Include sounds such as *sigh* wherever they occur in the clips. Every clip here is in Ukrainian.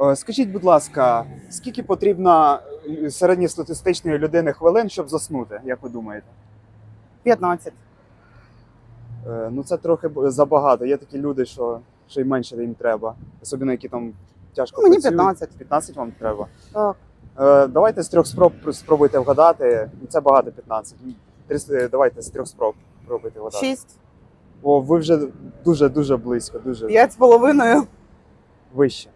Е, Скажіть, будь ласка, скільки потрібно е, середньостатистичної людини хвилин, щоб заснути, як ви думаєте? 15. Е, Ну це трохи забагато. Є такі люди, що, що й менше їм треба. Особливо, які там тяжко Мені працюють. 15. 15 вам треба. Так. Давайте з трьох спроб спробуйте вгадати. Ну, Це багато 15. Три- Давайте з трьох спроб пробуйте вгадати. 6. О, ви вже дуже дуже близько, дуже 5 з половиною. вище.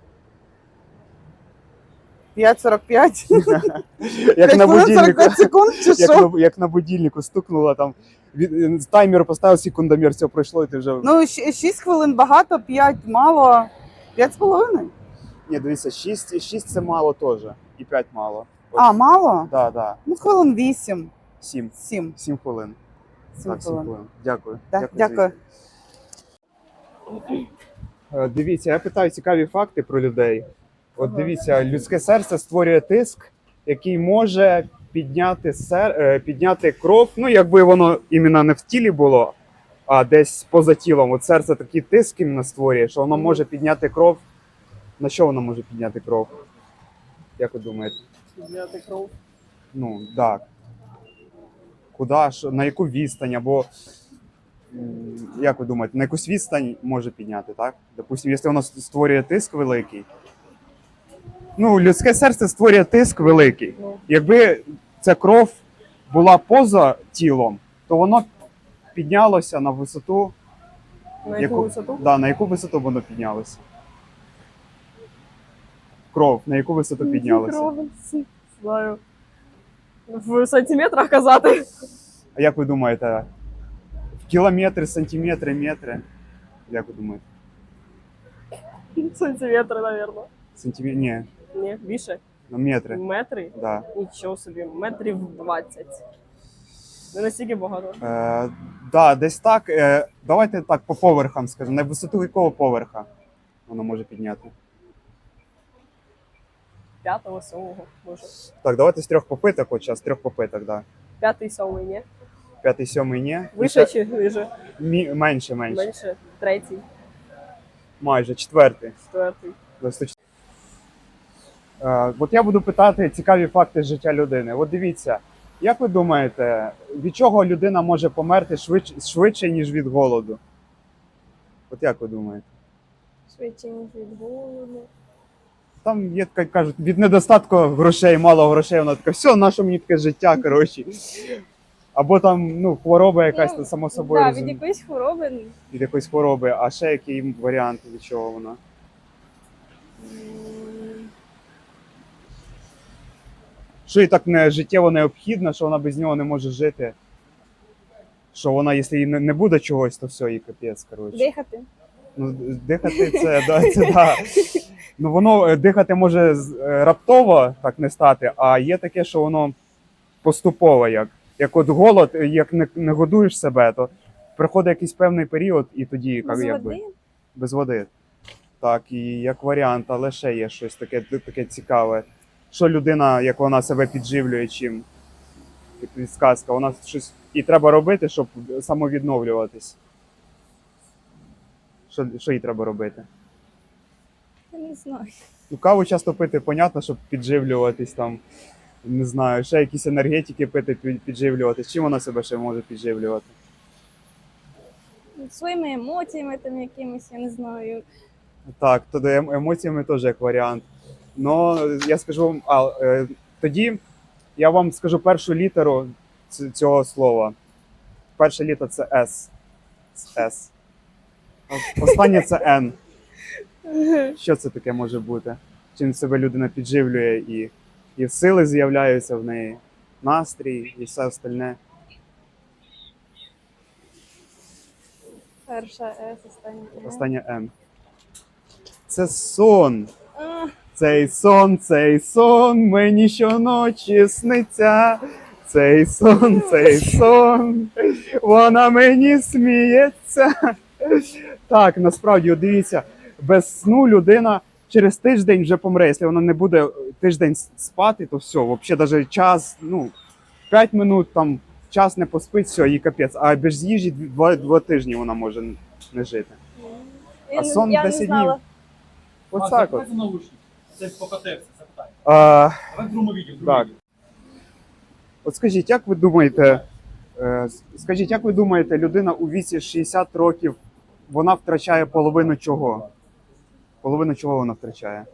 5,45. *laughs* Як 5 на будильнику. секунд чи Як що? на, як на будильнику стукнуло там. Від, таймер поставив секундомір, все пройшло, і ти вже. Ну, 6 хвилин багато, 5 мало. 5 з половиною. Ні, дивіться, 6, 6 це мало теж. І 5 мало. А, мало? Да, да. Ну, хвилин 8. 7. 7. 7 хвилин. 7 так, 7 хвилин. Дякую. Да, за дякую. Е, Дивіться, я питаю цікаві факти про людей. От дивіться, людське серце створює тиск, який може підняти сер... е, підняти кров. Ну, якби воно іменно не в тілі було, а десь поза тілом. От серце такий тиск іменно створює, що воно може підняти кров. На що воно може підняти кров? Як ви думаєте? Підняти кров. Ну, так. Куди, що, на яку відстань, або як ви думаєте, на якусь відстань може підняти, так? Допустимо, якщо воно створює тиск великий. Ну, людське серце створює тиск великий. Ну. Якби ця кров була поза тілом, то воно піднялося на висоту. На яку висоту? Да, на яку висоту воно піднялося? Кров, на яку висоту піднялося? Кров, Знаю. В сантиметрах казати. А як ви думаєте, в кілометри, сантиметри, метри? Як ви думаєте? Сантиметри, напевно. Сантиметри? Ні, Ні, більше. на метри. Метри? Да. Нічого собі, метрів 20. Не настільки багато. Е, да, десь так. Е, давайте так по поверхам скажемо. На висоту якого поверха воно може підняти? П'ятого, сьомого, може. Так, давайте з трьох попиток, час, з трьох попиток, да. П'ятий, сьомий, ні. П'ятий, сьомий, ні. Вище чи ниже? Мі- менше, менше. Менше. Третій, Майже, четвертий. четвертий. От я буду питати цікаві факти з життя людини. От дивіться, як ви думаєте, від чого людина може померти швидше, швидше ніж від голоду? От як ви думаєте? Швидше, ніж від голоду. Там є така кажуть, від недостатку грошей, мало грошей, вона така, все, наше мені таке життя, коротше. Або там ну, хвороба якась Ну, само собою Так, від якоїсь хвороби. від якоїсь хвороби, а ще який варіант від чого вона? Що їй так не життєво необхідно, що вона без нього не може жити. Що вона, якщо їй не, буде чогось, то все, їй капець, коротше. Дихати. Ну, дихати це, да, це да. Ну воно е, дихати може е, раптово так не стати, а є таке, що воно поступово як. Як от голод, е, як не, не годуєш себе, то приходить якийсь певний період, і тоді як, Без якби, води. без води. Так, і як варіант, але ще є щось таке, таке цікаве. Що людина, як вона себе підживлює чим? Як підсказка, вона щось і треба робити, щоб самовідновлюватись. Що, що їй треба робити? Я не знаю. Ну, каву часто пити, понятно, щоб підживлюватись там. Не знаю, ще якісь енергетики пити, підживлюватись. Чим вона себе ще може підживлювати? своїми емоціями там якимись, я не знаю. Так, тоді ем- емоціями теж як варіант. Ну, я скажу вам, а, е, тоді я вам скажу першу літеру цього слова. Перша літера це С. С. Останнє це Н. Що це таке може бути? Чим себе людина підживлює і, і сили з'являються в неї, настрій і все остальне. Перша С, остання. Е. Останнє Н. Це сон. А, Цей сон, цей сон, мені щоночі сниться. Цей сон, цей сон, вона мені сміється. Так, насправді, дивіться, без сну людина через тиждень вже помре. Якщо вона не буде тиждень спати, то все, взагалі навіть час, ну, 5 минут там час не поспить, все, їй капець. А без їжі два, два тижні вона може не жити. я, сон не, я не 10 знала. Ось так от. Це покотився, це питання. А, Давай в другому відео. в другому Так. відео. от скажіть, як ви думаєте, е, скажіть, як ви думаєте, людина у віці 60 років вона втрачає половину чого? Половину чого вона втрачає?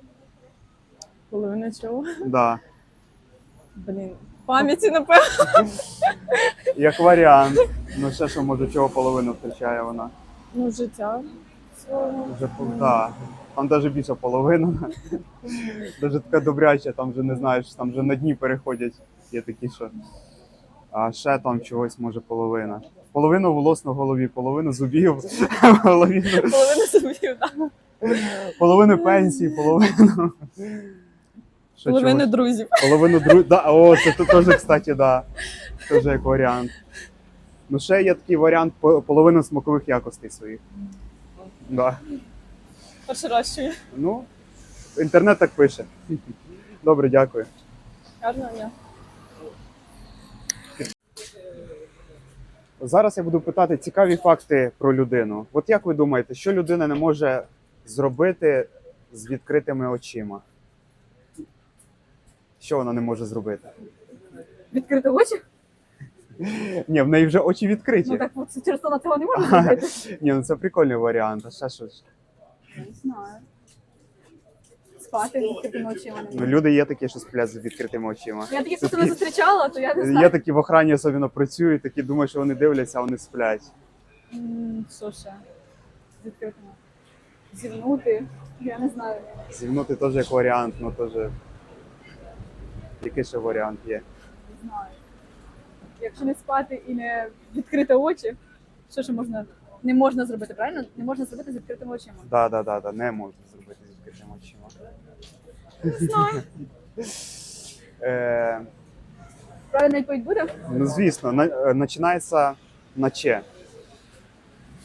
Половина чого? Да. Блін. Пам'яті, напевно. Як варіант. Ну ще що може чого половину втрачає вона? Ну, життя. свого. Вже да. Там навіть більше половини. Даже така добряча, там вже не знаєш, там вже на дні переходять. Є такі, що. А ще там чогось може половина. Половину волос на голові, половину зубів, половину, Половина зубів, так. половину пенсії, половину. Що Половина друзів. Половину дру... да, о, це теж, кстати, да. Теж як варіант. Ну, ще є такий варіант по- половину смакових якостей своїх. Да. Перший раз чую. Ну, інтернет так пише. Добре, дякую. Гарного дня. Зараз я буду питати цікаві факти про людину. От як ви думаєте, що людина не може зробити з відкритими очима? Що вона не може зробити? Відкрити очі? Ні, в неї вже очі відкриті. Ну так от через то на цього не можна зробити. Ні, ну це прикольний варіант. А ще щось. Не знаю. Спати відкритими очима. не Ну, люди є такі, що сплять з відкритими очима. Я таких просто не зустрічала, то я не знаю. такі в охрані особливо працюють, такі думають, що вони дивляться, а вони сплять. М, Що ще? З відкритими. Зівнути. Я не знаю. Зівнути теж як варіант, ну теж. Який ще варіант є? Не знаю. Якщо не спати і не відкрити очі, що ще можна? Не можна зробити, правильно? Не можна зробити з відкритими очима. Да, да, да, да, не можна зробити з відкритими очима. *laughs* Е, Правильна відповідь буде? ну, звісно, на, е, починається на че.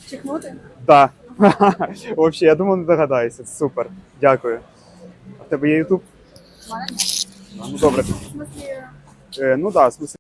Чихнути? Да. *laughs* Взагалі, я думав, не догадаєшся. Супер. Дякую. А в тебе є? Мене ні. Ну добре. В смислі, Е, ну так, да, в смысле,